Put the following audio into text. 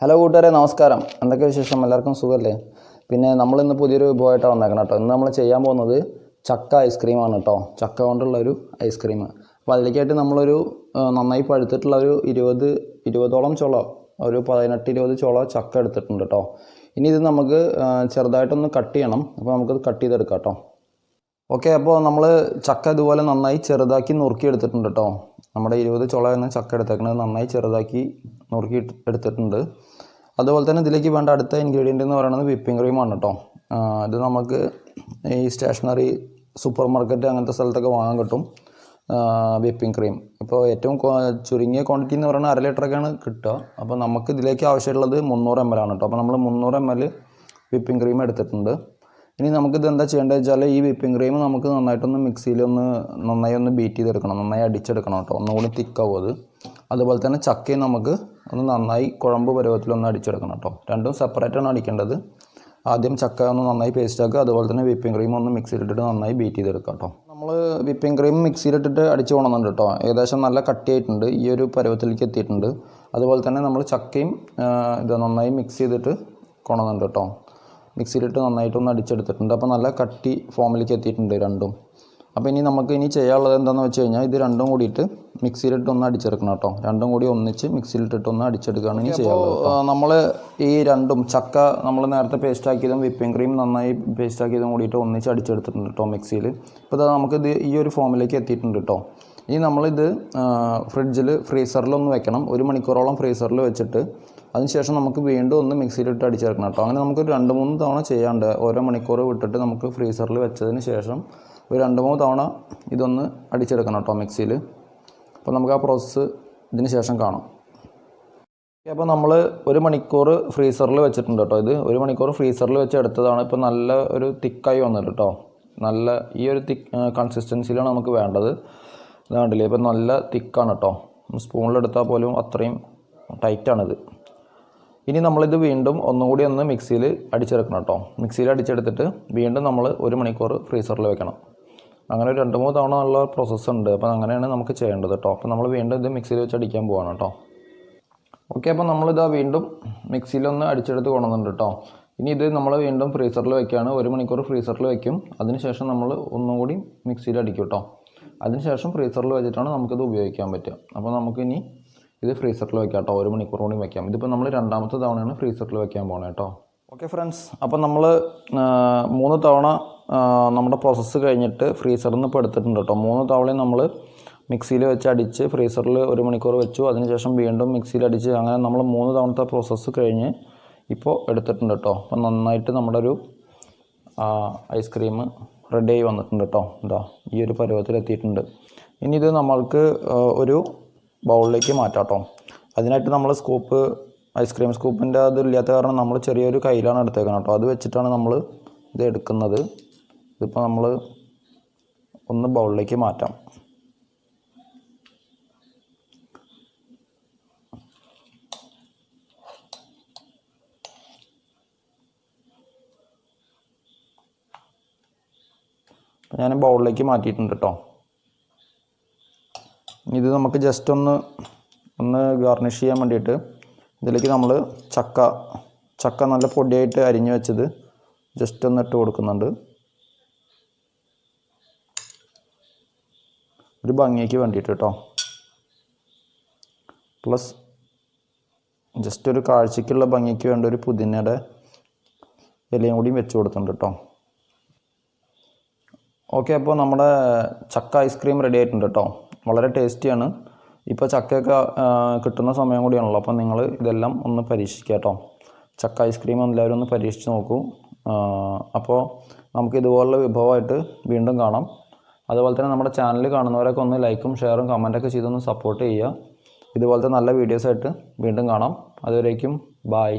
Hello കൂട്ടുകാരെ നമസ്കാരം. എന്തൊക്കെ വിശേഷം? എല്ലാവർക്കും സുഖമല്ലേ പിന്നെ നമ്മൾ ഇന്ന് പുതിയൊരു വിഭവമായിട്ടാണ് വന്നേക്കണം കേട്ടോ. ഇന്ന് നമ്മൾ ചെയ്യാൻ പോകുന്നത് ചക്ക ഐസ്ക്രീമാണ് കേട്ടോ. ചക്ക കൊണ്ടുള്ള ഒരു ഐസ്ക്രീം അപ്പോൾ അതിലേക്കായിട്ട് നമ്മളൊരു നന്നായി പഴുത്തിട്ടുള്ള ഒരു ഇരുപത് ഇരുപതോളം ചുള ഒരു പതിനെട്ട് ഇരുപത് ചുള ചക്ക എടുത്തിട്ടുണ്ട് കേട്ടോ. ഇനി ഇത് നമുക്ക് ചെറുതായിട്ടൊന്ന് കട്ട് ചെയ്യണം. അപ്പോൾ നമുക്കത് കട്ട് ചെയ്തെടുക്കാം കേട്ടോ. ഓക്കെ അപ്പോൾ നമ്മൾ ചക്ക ഇതുപോലെ നന്നായി ചെറുതാക്കി നുറുക്കി എടുത്തിട്ടുണ്ട് കേട്ടോ നമ്മുടെ ഇരുപത് ചുള എന്ന ചക്ക എടുത്തേക്കണത് നന്നായി ചെറുതാക്കി നുറുക്കി എടുത്തിട്ടുണ്ട്. അതുപോലെ തന്നെ ഇതിലേക്ക് വേണ്ട അടുത്ത ഇൻഗ്രീഡിയന്റ് എന്ന് പറയുന്നത് വിപ്പിംഗ് ക്രീമാണ് കേട്ടോ ഇത് നമുക്ക് ഈ സ്റ്റേഷനറി സൂപ്പർ മാർക്കറ്റ് അങ്ങനത്തെ സ്ഥലത്തൊക്കെ വാങ്ങാൻ കിട്ടും. വിപ്പിംഗ് ക്രീം ഇപ്പോൾ ഏറ്റവും ചുരുങ്ങിയ ക്വാണ്ടിറ്റി എന്ന് പറയുന്നത് അര ലിറ്ററൊക്കെയാണ് കിട്ടുക. അപ്പോൾ നമുക്ക് ഇതിലേക്ക് ആവശ്യമുള്ളത് മുന്നൂറ് എം എൽ ആണ് കേട്ടോ അപ്പോൾ നമ്മൾ മുന്നൂറ് എം എൽ വിപ്പിംഗ് ക്രീം എടുത്തിട്ടുണ്ട്. ഇനി നമുക്കിത് എന്താ ചെയ്യേണ്ടത് വെച്ചാൽ ഈ വിപ്പിംഗ് ക്രീം നമുക്ക് നന്നായിട്ടൊന്ന് മിക്സിയിൽ ഒന്ന് നന്നായി ഒന്ന് ബീറ്റ് ചെയ്തെടുക്കണം. നന്നായി അടിച്ചെടുക്കണം കേട്ടോ. ഒന്നുകൂടി തിക്കാവും അത്. അതുപോലെ തന്നെ ചക്കയും നമുക്ക് ഒന്ന് നന്നായി കുഴമ്പ് പരുവത്തിലൊന്ന് അടിച്ചെടുക്കണം കേട്ടോ. രണ്ടും സെപ്പറേറ്റാണ് അടിക്കേണ്ടത്. ആദ്യം ചക്ക ഒന്ന് നന്നായി പേസ്റ്റ് ആക്കുക. അതുപോലെ തന്നെ വിപ്പിംഗ് ക്രീം ഒന്ന് മിക്സിയിലിട്ടിട്ട് നന്നായി ബീറ്റ് ചെയ്തെടുക്കുക കേട്ടോ. നമ്മൾ വിപ്പിംഗ് ക്രീം മിക്സിയിലിട്ടിട്ട് അടിച്ച് കൊണ്ടുവന്നുണ്ട് കേട്ടോ. ഏകദേശം നല്ല കട്ടിയായിട്ടുണ്ട്. ഈ ഒരു പരുവത്തിലേക്ക് എത്തിയിട്ടുണ്ട്. അതുപോലെ തന്നെ നമ്മൾ ചക്കയും ഇത് നന്നായി മിക്സ് ചെയ്തിട്ട് കൊണമെന്നുണ്ട് കേട്ടോ. മിക്സിയിലിട്ട് നന്നായിട്ടൊന്ന് അടിച്ചെടുത്തിട്ടുണ്ട്. അപ്പോൾ നല്ല കട്ടി ഫോമിലേക്ക് എത്തിയിട്ടുണ്ട് രണ്ടും. അപ്പോൾ ഇനി നമുക്ക് ഇനി ചെയ്യാനുള്ളത് എന്താണെന്ന് വെച്ച് കഴിഞ്ഞാൽ ഇത് രണ്ടും കൂടിയിട്ട് മിക്സിയിലിട്ട് ഒന്ന് അടിച്ചെടുക്കണം കേട്ടോ. രണ്ടും കൂടി ഒന്നിച്ച് മിക്സിയിലിട്ടിട്ട് ഒന്ന് അടിച്ചെടുക്കുകയാണ് ഇനി ചെയ്യാനുള്ളത് നമ്മൾ ഈ രണ്ടും ചക്ക നമ്മൾ നേരത്തെ പേസ്റ്റ് ആക്കിയതും വിപ്പിംഗ് ക്രീം നന്നായി പേസ്റ്റ് ആക്കിയതും കൂടിയിട്ട് ഒന്നിച്ച് അടിച്ചെടുത്തിട്ടുണ്ട് കേട്ടോ മിക്സിയിൽ. ഇപ്പോൾ ഇതാ നമുക്കിത് ഈ ഒരു ഫോമിലേക്ക് എത്തിയിട്ടുണ്ട് കേട്ടോ. ഇനി നമ്മളിത് ഫ്രിഡ്ജിൽ ഫ്രീസറിലൊന്ന് വെക്കണം. ഒരു മണിക്കൂറോളം ഫ്രീസറിൽ വെച്ചിട്ട് അതിനുശേഷം നമുക്ക് വീണ്ടും ഒന്ന് മിക്സിയിലിട്ട് അടിച്ചെടുക്കണം കേട്ടോ. അങ്ങനെ നമുക്ക് രണ്ട് മൂന്ന് തവണ ചെയ്യാണ്ട് ഓരോ മണിക്കൂർ വിട്ടിട്ട് നമുക്ക് ഫ്രീസറിൽ വെച്ചതിന് ശേഷം ഒരു രണ്ട് മൂന്ന് തവണ ഇതൊന്ന് അടിച്ചെടുക്കണം കേട്ടോ മിക്സിയിൽ. അപ്പോൾ നമുക്ക് ആ പ്രോസസ്സ് ഇതിന് ശേഷം കാണാം. അപ്പോൾ നമ്മൾ ഒരു മണിക്കൂർ ഫ്രീസറിൽ വെച്ചിട്ടുണ്ട് കേട്ടോ ഇത്. ഒരു മണിക്കൂർ ഫ്രീസറിൽ വെച്ച് എടുത്തതാണ് ഇപ്പോൾ നല്ല ഒരു തിക്കായി വന്നിട്ട് കേട്ടോ. നല്ല ഈ ഒരു തിക്ക് കൺസിസ്റ്റൻസിയിലാണ് നമുക്ക് വേണ്ടത്. ഇതാണ്ടില്ലേ ഇപ്പം നല്ല തിക്കാണ് കേട്ടോ. സ്പൂണിലെടുത്താൽ പോലും അത്രയും ടൈറ്റാണിത് ഇനി നമ്മളിത് വീണ്ടും ഒന്നുകൂടി ഒന്ന് മിക്സിയിൽ അടിച്ചെടുക്കണം കേട്ടോ. മിക്സിയിൽ അടിച്ചെടുത്തിട്ട് വീണ്ടും നമ്മൾ ഒരു മണിക്കൂർ ഫ്രീസറിൽ വെക്കണം. അങ്ങനെ ഒരു രണ്ട് മൂന്ന് തവണ നല്ല പ്രോസസ്സ് ഉണ്ട്. അപ്പോൾ അങ്ങനെയാണ് നമുക്ക് ചെയ്യേണ്ടത് കേട്ടോ. അപ്പോൾ നമ്മൾ വീണ്ടും ഇത് മിക്സിയിൽ വെച്ച് അടിക്കാൻ പോവാണ് കേട്ടോ. ഓക്കെ അപ്പോൾ നമ്മളിതാ വീണ്ടും മിക്സിയിലൊന്ന് അടിച്ചെടുത്ത് കൊണ്ടുവന്നിട്ടുണ്ട് കേട്ടോ. ഇനി ഇത് നമ്മൾ വീണ്ടും ഫ്രീസറിൽ വെക്കുകയാണ്. ഒരു മണിക്കൂർ ഫ്രീസറിൽ വെക്കും. അതിനുശേഷം നമ്മൾ ഒന്നും കൂടി മിക്സിയിൽ അടിക്കും കേട്ടോ. അതിനുശേഷം ഫ്രീസറിൽ വെച്ചിട്ടാണ് നമുക്കിത് ഉപയോഗിക്കാൻ പറ്റുക. അപ്പോൾ നമുക്കിനി ഇത് ഫ്രീസറിൽ വെക്കാം കേട്ടോ. ഒരു മണിക്കൂർ കൂടി വെക്കാം. ഇതിപ്പോൾ നമ്മൾ രണ്ടാമത്തെ തവണയാണ് ഫ്രീസറിൽ വെക്കാൻ പോണേ കേട്ടോ. ഓക്കെ ഫ്രണ്ട്സ് അപ്പോൾ നമ്മൾ മൂന്ന് തവണ നമ്മുടെ പ്രോസസ്സ് കഴിഞ്ഞിട്ട് ഫ്രീസറിൽ നിന്ന് ഇപ്പോൾ എടുത്തിട്ടുണ്ട് കേട്ടോ. മൂന്ന് തവണയും നമ്മൾ മിക്സിയിൽ വെച്ച് അടിച്ച് ഫ്രീസറിൽ ഒരു മണിക്കൂർ വെച്ചു. അതിനുശേഷം വീണ്ടും മിക്സിയിൽ അടിച്ച് അങ്ങനെ നമ്മൾ മൂന്ന് തവണത്തെ പ്രോസസ്സ് കഴിഞ്ഞ് ഇപ്പോൾ എടുത്തിട്ടുണ്ട് കേട്ടോ. അപ്പോൾ നന്നായിട്ട് നമ്മുടെ ഒരു ഐസ്ക്രീം റെഡി ആയി വന്നിട്ടുണ്ട് കേട്ടോ. എന്താ ഈ ഒരു പരുവത്തിൽ എത്തിയിട്ടുണ്ട് ഇനി ഇത് നമ്മൾക്ക് ഒരു ബൗളിലേക്ക് മാറ്റാം കേട്ടോ അതിനായിട്ട് നമ്മൾ സ്കൂപ്പ് ഐസ്ക്രീം സ്കൂപ്പിന്റെ അത് ഇല്ലാത്ത കാരണം നമ്മൾ ചെറിയൊരു കയ്യിലാണ് എടുത്തേക്കുന്നത് കേട്ടോ. അത് വെച്ചിട്ടാണ് നമ്മൾ ഇത് എടുക്കുന്നത്. ഇതിപ്പോൾ നമ്മൾ ഒന്ന് ബൗളിലേക്ക് മാറ്റാം. ഞാൻ ബൗളിലേക്ക് മാറ്റിയിട്ടുണ്ട് കേട്ടോ. ഇത് നമുക്ക് ജസ്റ്റ് ഒന്ന് ഒന്ന് ഗാർണിഷ് ചെയ്യാൻ വേണ്ടിയിട്ട് ഇതിലേക്ക് നമ്മൾ ചക്ക ചക്ക നല്ല പൊടിയായിട്ട് അരിഞ്ഞു വെച്ചത് ജസ്റ്റ് ഒന്ന് ഇട്ട് കൊടുക്കുന്നുണ്ട്. ഒരു ഭംഗിക്ക് വേണ്ടിയിട്ട് കേട്ടോ പ്ലസ് ജസ്റ്റ് ഒരു കാഴ്ചയ്ക്കുള്ള ഭംഗിക്ക് വേണ്ട ഒരു പുതിനയുടെ ഇലയും കൂടിയും വെച്ച് കൊടുത്തിട്ടുണ്ട് കേട്ടോ ഓക്കെ അപ്പോൾ നമ്മുടെ ചക്ക ഐസ്ക്രീം റെഡി ആയിട്ടുണ്ട് കേട്ടോ വളരെ ടേസ്റ്റിയാണ്. ഇപ്പോൾ ചക്കയൊക്കെ കിട്ടുന്ന സമയം കൂടിയാണല്ലോ. അപ്പോൾ നിങ്ങൾ ഇതെല്ലാം ഒന്ന് പരീക്ഷിക്കുക കേട്ടോ. ചക്ക ഐസ്ക്രീം എല്ലാവരും ഒന്ന് പരീക്ഷിച്ച് നോക്കൂ. അപ്പോൾ നമുക്ക് ഇതുപോലുള്ള വിഭവമായിട്ട് വീണ്ടും കാണാം. അതുപോലെ തന്നെ നമ്മുടെ ചാനൽ കാണുന്നവരൊക്കെ ഒന്ന് ലൈക്കും ഷെയറും കമന്റൊക്കെ ചെയ്തൊന്ന് സപ്പോർട്ട് ചെയ്യുക. ഇതുപോലത്തെ നല്ല വീഡിയോസായിട്ട് വീണ്ടും കാണാം. അതുവരേക്കും ബായ്